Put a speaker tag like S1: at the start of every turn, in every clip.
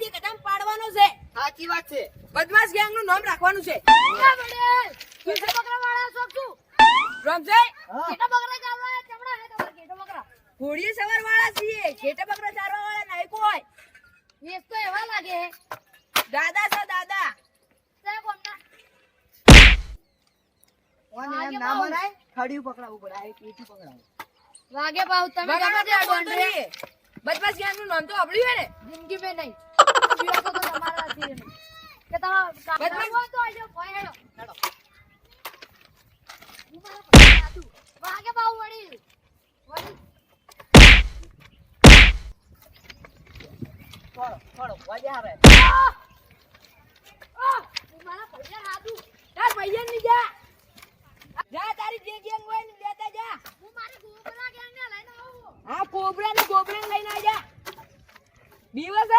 S1: દી કદમ પાડવાનો છે?
S2: સાચી વાત છે.
S1: બદમાશ ગેંગનું નામ રાખવાનું છે.
S3: ના બડે કેટા બકરા વાળા છો તું
S1: રમજે.
S2: હા.
S3: બકરા ચાલવા હે ચમડા હે તમારે કેટા બકરા.
S1: ઘોડી સવાર વાળા છીએ. ઘેટા બકરા ચારવા વાળા નહીં કોઈ
S3: વેચ તો એવા લાગે.
S1: દાદા છે દાદા.
S3: તે કોમના
S2: ઓને એમ
S3: વાગે
S2: ના. મરાય? ખડિયું પડે આ એક પેટી પકડાવું.
S3: વાગે પાઉ. તમે
S1: બગાડો
S3: ગમે તે
S1: ત્યાં બદમાશ ગેંગનું નામ તો સાંભળ્યું હે ને?
S3: જિંદગી में નહીં.
S1: દિવસ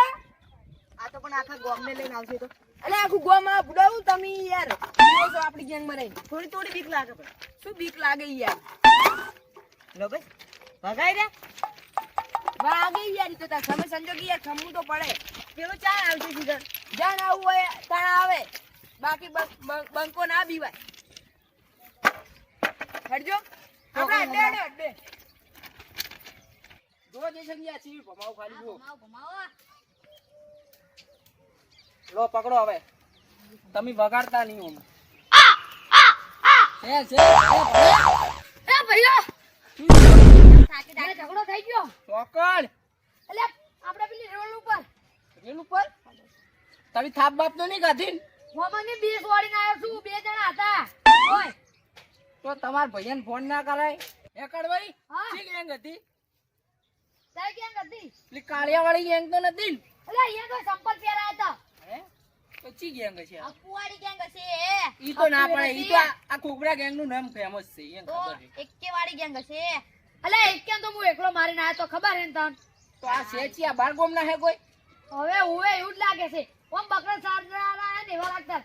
S2: આ તો પણ આખા ગોમને લઈને આવશે તો.
S1: અલે આખું ગોમાં બુડાવું તમે યાર. તો આપણી ગેંગમાં
S2: થોડી થોડી બીક લાગે પણ.
S1: શું બીક લાગે યાર?
S2: લો ભાઈ ભગાઈ રે.
S1: વાગે યાર તો તા સમય સંજોગી યાર ખમવું તો પડે.
S2: પેલું ચાર આવશે સીધા.
S1: જાણ આવું હોય તાણ આવે. બાકી બંક- ના બીવાય. હટજો. આપણે અડે અડે અડ્ડે જો જે સંજ્ઞા સીવી ભમાવ ખાલી જો
S3: ઘુમાવો ઘુમાવો
S4: લો પકડો હવે. તમે વગાડતા નહીં
S3: દાડે ઝઘડો થઈ ગયો.
S4: ચોકડ.
S3: એટલે આપણે પેલી રોડ ઉપર.
S4: રેલ ઉપર? તમે થાપ બાપ તો નહીં કાઢી ને?
S3: મોમાની બે સોડીને આવ્યો છું બે જણા હતા. ઓય.
S4: તો તમાર ભાઈને ફોન ના કરાય. એકડ ભાઈ
S3: હા.
S4: શી ગેંગ હતી?
S3: તારી ક્યાં હતી?
S4: પેલી કાળિયા વાળી ગેંગ તો નથી
S3: એટલે અહીંયા તો સંપલ પહેરાયા હતા
S4: તો ચી ગેંગ છે. આ?
S3: અપુવાડી ગેંગ હશે
S4: ઈ તો ના પડે ઈ તો આ- આ ગેંગનું નામ ફેમસ છે એને ખબર છે.
S3: એકે ગેંગ હશે અલે એકે તો હું એકલો મારીને આવ્યો તો ખબર હે ને તન?
S4: તો આ શેચી આ બાર ગોમ ના હે કોઈ?
S3: હવે હુએ એવું જ લાગે છે. ઓમ બકરા સારરા હે ને એવા લાગતા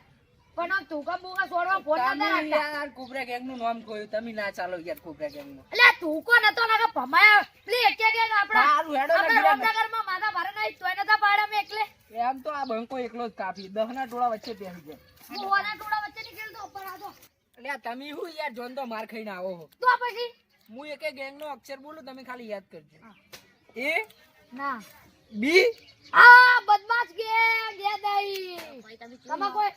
S3: પણ આમ તુકા બુકા છોડવા ફોન નતા રાખતા
S4: યાર કોબરા ગેંગનું નામ કહ્યું તમે ના ચાલો યાર કુબરા ગેંગનું
S3: એટલે તુકો નતો લાગે ભમાયા. પેલી એકે ગેંગ આપડા
S4: સારું હેડો ને
S3: આપણે
S4: બીજા
S3: રામનગરમાં માથા ભારે નહીં તોય નતા પાડ્યા મેં એકલે
S4: એમ તો આ બંકો એકલો જ કાપી. દહ ના ટોળા વચ્ચે બેસી જાય
S3: હું ટોળા વચ્ચે નીકળતો ઉપર આતો
S4: એટલે આ તમે હું યાર જોન તો માર ખાઈને આવો છો
S3: તો પછી?
S4: હું એકે ગેંગ નો અક્ષર બોલું તમે ખાલી યાદ કરજો. એ?
S3: ના.
S4: બી?
S3: આ બદમાશ ગેંગ યાદ આવી તમે કોઈ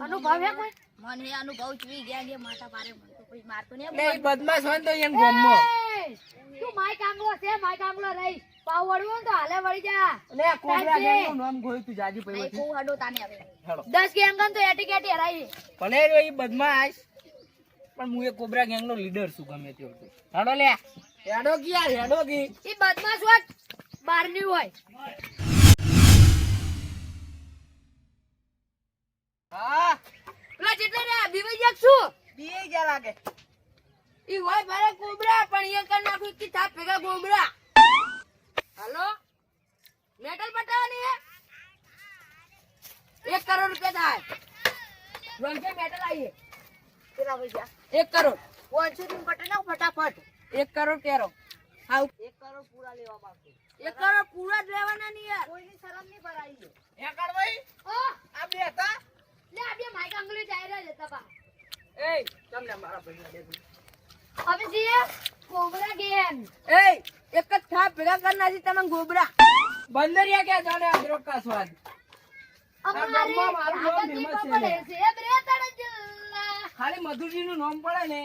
S3: અનુભવ હે કોઈ?
S5: મને અનુભવ ચવી ગયા ગયા માથા પારે મને. તો કોઈ મારતો નહીં
S4: બદમાશ હોય તો એમ
S3: ગમો. તું માય કાંગલો છે માય કાંગલો રહી. પાવ વળવું તો હાલે વળી જા.
S4: લે કોબરા ગેંગ નામ ગોય તું જાજી પૈ
S5: નહીં હું હડો તાને હવે.
S4: હેડો
S3: દસ ગેંગ તો એટી કેટી હરાઈ
S4: ભલે રહ્યો ઈ બદમાશ પણ હું એ કોબરા ગેંગ નો લીડર છું ગમે તે હોય હેડો લે હેડો કી યાર હેડો કી
S3: ઈ બદમાશ હોય બારની હોય.
S4: હા.
S1: પેલા જેટલા રે બીવી જાક શું
S2: બીએ ગયા લાગે.
S1: ઈ હોય મારે કોબરા પણ એ કર નાખું કે થા ભેગા કોબરા હાલો? મેટલ પટાવાની હે? એક કરોડ રૂપિયા થાય. વંશે મેટલ આવીએ
S2: કેટલા પૈસા?
S1: એક કરોડ.
S2: પાંચસો થી પટે ના ફટાફટ.
S1: એક કરોડ કેરો. હા
S2: એક કરોડ પૂરા લેવા માંગુ.
S1: એક કરોડ પૂરા જ લેવાના નહીં યાર.
S2: કોઈની શરમ નહીં ભરાઈ
S4: હેકડ ભાઈ
S3: ઓ
S4: આ બે હતા?
S3: લે આ બે માઈક કાંગલો ડાયરા જતા બા.
S4: એ તમને મારા
S3: હવે
S1: એ એક જ થાપ ભેગા કરી નાખી તમે ગોબરા.
S4: બંદરિયા ક્યાં જાણે અદરક કા સ્વાદ? ખાલી મધુજી નું નામ પડે ને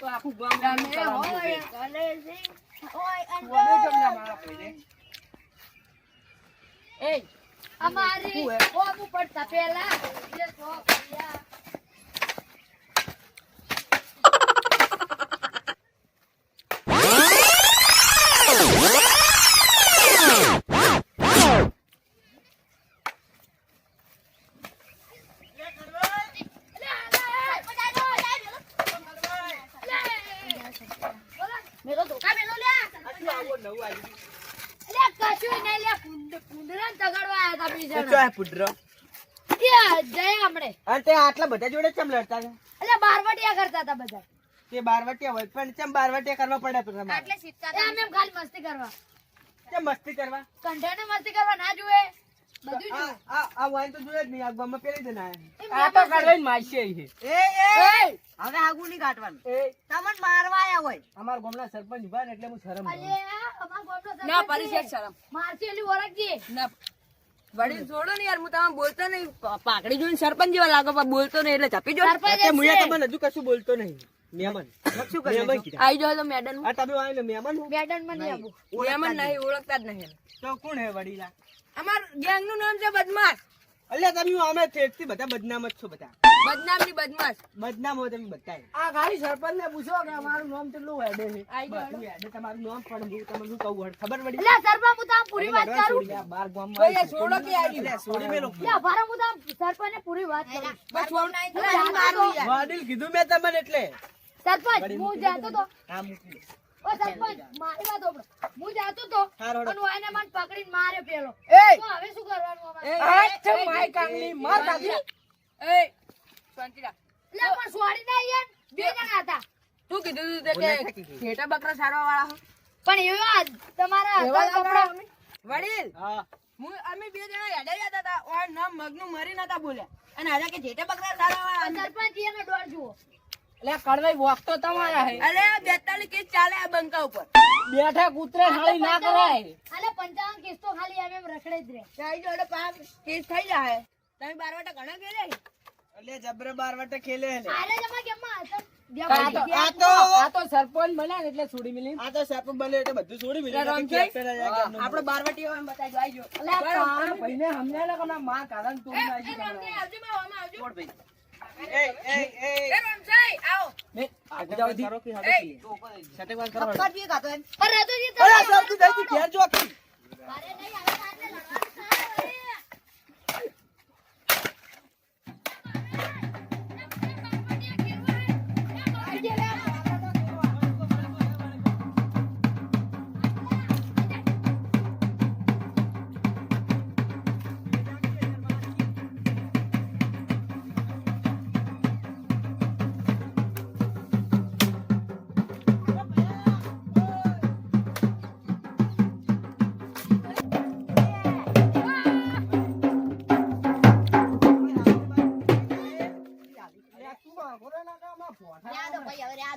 S4: તો આખું ગામ
S1: એ.
S3: અમારી પડતા પેલા
S4: આટલા
S2: બધા જોડે લડતા
S3: એટલે બારવટિયા કરતા હતા બધા.
S2: તે બારવટિયા હોય પણ બારવટિયા કરવા પડે પણ તમારે?
S5: એટલે
S3: અમે ખાલી મસ્તી કરવા.
S2: કેમ મસ્તી કરવા?
S3: કંઠાને મસ્તી કરવા ના જુએ. બધું
S2: આ આ- આ વાઈન તો જોયે જ નહીં આ પેલી જ ના
S4: આ. તો કડવાઈ માસી છે
S2: એ એ હવે આગું નહીં કાઢવાનું. તમને મારવા આયા હોય.
S4: અમારા ગામના સરપંચ ભાઈ એટલે હું શરમ
S1: ના પરિષદ શરમ.
S3: મારથી એલી ઓળખજે.
S1: ના. વડીલ છોડો ને યાર હું તમે બોલતો નહીં. પાકડી જોઈને સરપંચ જેવા લાગો પણ બોલતો નહીં એટલે ચપી જો
S3: સરપંચ જ
S2: તમને હજુ કશું બોલતો નહીં. મહેમાન. શું કીધા.
S1: આવી તો મેડમ.
S2: આ તમે મહેમાન
S3: નહીં આવું.
S1: મહેમાન નહીં ઓળખતા જ નહીં.
S2: તો કોણ હે વડીલા?
S1: અમાર ગેંગનું નામ છે બદમાશ.
S2: અલ્યા તમે અમે ઠેઠથી બધા બદનામ જ છો બધા.
S1: બદનામની બદમાશ.
S2: બદનામ હોય તમે બધા
S4: આ ખાલી સરપંચ ને પૂછો કે અમારું નામ કેટલું હેડે છે.
S2: બધું યાદ તમારું નામ પણ હું તમને શું કહું? ખબર પડી?
S3: અલે સરપંચ હું તમને પૂરી વાત કરું.
S4: બાર ગામમાં
S1: છોડો કે આવી
S2: લે છોડી મેલો.
S3: લે ભારે હું તમને સરપંચને પૂરી વાત કરું
S1: બસ છોડ નહીં.
S2: વડીલ કીધું મેં તમને એટલે.
S3: સરપંચ હું જાતો તો
S2: હા મૂકી
S3: ઓ સરપંચ મારી વાત સાંભળો. હું તો હું આને મને પકડીને માર્યો પેલો.
S1: એ
S3: તો હવે શું કરવાનું અમારે?
S1: એ,
S4: આ
S1: એ,
S4: છે
S1: એ,
S4: માય કાંગલી, માર
S1: એ, એ શાંતિ રાખ.
S3: લે પણ છોડી ના યાર બે જણા હતા.
S1: શું કીધું તું તે કે ઘેટા બકરા સારવા વાળા
S3: પણ એવા તમારા હતા
S1: લાગણા વડીલ
S2: હા.
S1: હું અમે બે જણા હેડે જતા હતા ઓય નામ મગનું મરી નતા બોલ્યા. અને આજે કે જેટા બકરા સારવા વાળા
S3: સરપંચ એનો ડોર જુઓ.
S4: એટલે કડવાઈ વોક તો તમારા હે.
S1: અરે બેતાલીસ કેસ ચાલે આ બંકા ઉપર.
S4: બેઠા કૂતરે થાળી ના કરાય.
S3: અને પંચાવન કેસ તો ખાલી એમ એમ રખડે જ રહે
S1: ચાઈ જોડે પાંચ કેસ થઈ જાય. તમે બાર વાટા ઘણા ગયેલા છે?
S2: જબરે બાર વાટે ખેલે હે લે.
S3: જમા કેમમાં?
S4: આ તો
S2: આ તો
S4: સરપંચ બને ને એટલે છોડી મિલી.
S2: આ તો સરપંચ બને એટલે બધું છોડી
S1: મિલી.
S2: મેલ્યું.
S1: રમજાઈ?
S2: કેપ્ટન જ આ
S1: બારવટી એમ આઈ જો
S4: ભાઈને ના માં કારણ તું
S1: આવજો
S2: સટેકવાન કરો.
S3: પણ રતુજી
S2: અરે
S3: તમે-
S2: સાહેબ, તું ઘેર જો આખી.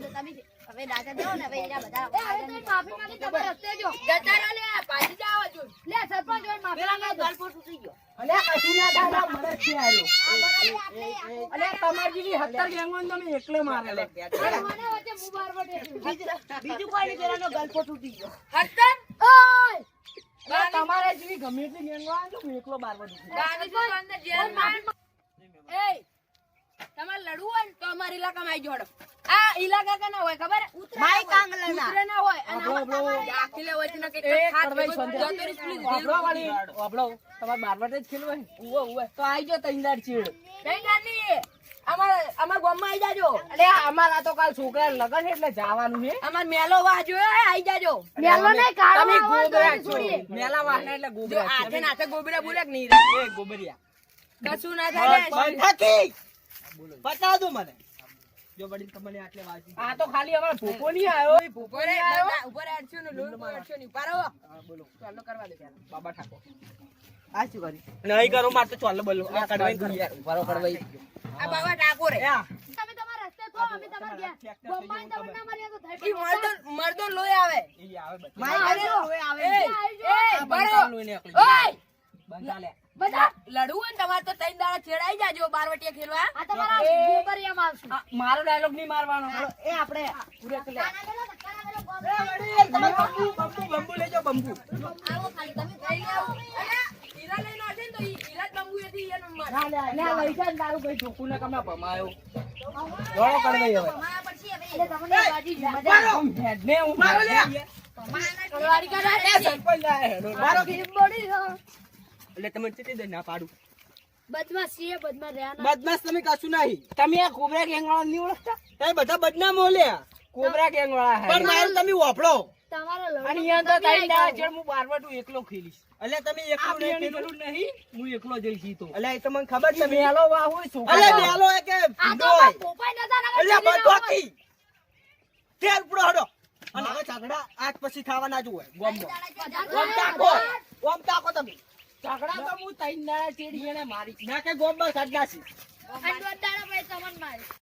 S5: દો ભાઈ, હવે રહ્યા દો. તમે હવે રાજા દેવો ને, હવે એના બધા
S3: એ, હવે તો એ માફી માંગી તમે રસ્તે જો.
S1: જતા રહો લે, પાછી જાઓ હજુ.
S3: લે, સરપંચ જોડે માફી માંગી દો.
S4: અલ્યા કશું ના થાય મને છે આયો
S3: આ બરાબર આપણે આ
S4: અલ્યા તમારી જેવી ગેંગો તમે એકલે મારેલો
S3: મને વચ્ચે? ઓય!
S4: ગમે એટલી ગેંગો તો એકલો બાર
S1: જેલમાં. એ, તમારે લડવું હોય ને તો અમારા ઇલાકામાં આવી જોડો આ ઇલાકા કે ના હોય ખબર? માય કાંગલા ના ઉતરે ના હોય અને દાખલે હોય ને કંઈક
S4: એ
S1: ખાત
S4: કડવાઈ
S1: ભેગું
S4: સંધ્યા.
S1: જતો રહી સ્પ્લીટ
S4: વાપરો
S1: જેલ
S4: વાળી વાપરો તમાર બાર જ ખેલવું હોય? ઉવે ઉવે. તો આઈ જાઓ તૈયાર ચીડ.
S1: તૈંદારની અમાર અમાર ગામમાં આવી જાજો.
S4: અરે અમારા તો કાલ છોકરા લગન છે એટલે જવાનું છે.
S1: અમાર મેલો વાજો આવી જાજો.
S3: મેલો ને કાળો
S4: તમે ગોબરા છો. મેલા વાહના એટલે ગોબરા
S1: આથે નાથે ગોબરા બોલે કે નહીં? રે?
S2: એ ગોબરિયા.
S1: કશું ના થાય લે.
S2: બતાવ દો મને. જો વડીલ તમને આટલે વાજી
S4: આ તો ખાલી અમારા ભૂપો ની આવ્યો.
S1: ભૂપો એ બધા ઉપર આડશો ને લોન પર અડશો ને ઉપર આવો
S2: બોલો.
S1: ચાલો કરવા દે પહેલા.
S2: બાબા ઠાકો આ શું કરી નહીં કરો માર તો ચાલો બોલો આ કડવાઈ યાર
S4: બરો કડવાઈ
S1: આ બાબા ઠાકો રે
S3: તમે તમારા રસ્તે તો અમે તમાર ગયા બોમ્બાઈ તમને ના તો થઈ.
S1: મર્દો મર્દો લોહી આવે.
S2: ઈ આવે.
S3: હા, આવજો.
S1: એ,
S3: આવજો.
S1: એ, બરો.
S2: લોય ને
S1: ઓય! લડવું ને તમારે તો ત્રણ દાડા છેડાઈ જાજો બારવટીયા ખેલવા.
S3: આ તમારા ગોબરિયામાં આવશે.
S4: મારો ડાયલોગ નહીં મારવાનો.
S2: એ આપણે
S3: ગોબરિયા.
S1: ઈ એનો માર.
S4: ને
S3: એટલે તમને છે.
S2: તમે ચીટી દે ના પાડું.
S3: બદમાશ છીએ, બદમાશ રહ્યા
S2: બદમાશ તમે કશું નહીં.
S4: તમે આ કોબરા ગેંગ વાળા નહીં ઓળખતા?
S2: તમે બધા બદનામ ઓલ્યા
S4: કોબરા ગેંગ વાળા
S2: પણ મારે તમે વાપડો
S3: તમારા
S4: અને અહીંયા તો તારી દાડા
S3: આઈ
S4: હું બારવટું એકલો ખેલીશ.
S2: એટલે તમે
S4: આ
S2: નહીં
S4: પીવાનું નહીં. હું એકલો જઈશ તો
S2: એટલે એ ખબર છે
S4: મેલો વાહ હોય છોકરા
S2: અલે મેલો એ કે
S3: ના
S2: તેલ પૂરો હડો. અને હવે ઝઘડા આજ પછી થવાના જ હોય. ગોમમાં ઓમ તાકો ઓમ તાકો તમે.
S4: ઝઘડા તો હું દાડા ચેડી એને મારી.
S2: ના કે ગોબર સાડા છે.
S3: અને તમને મારી.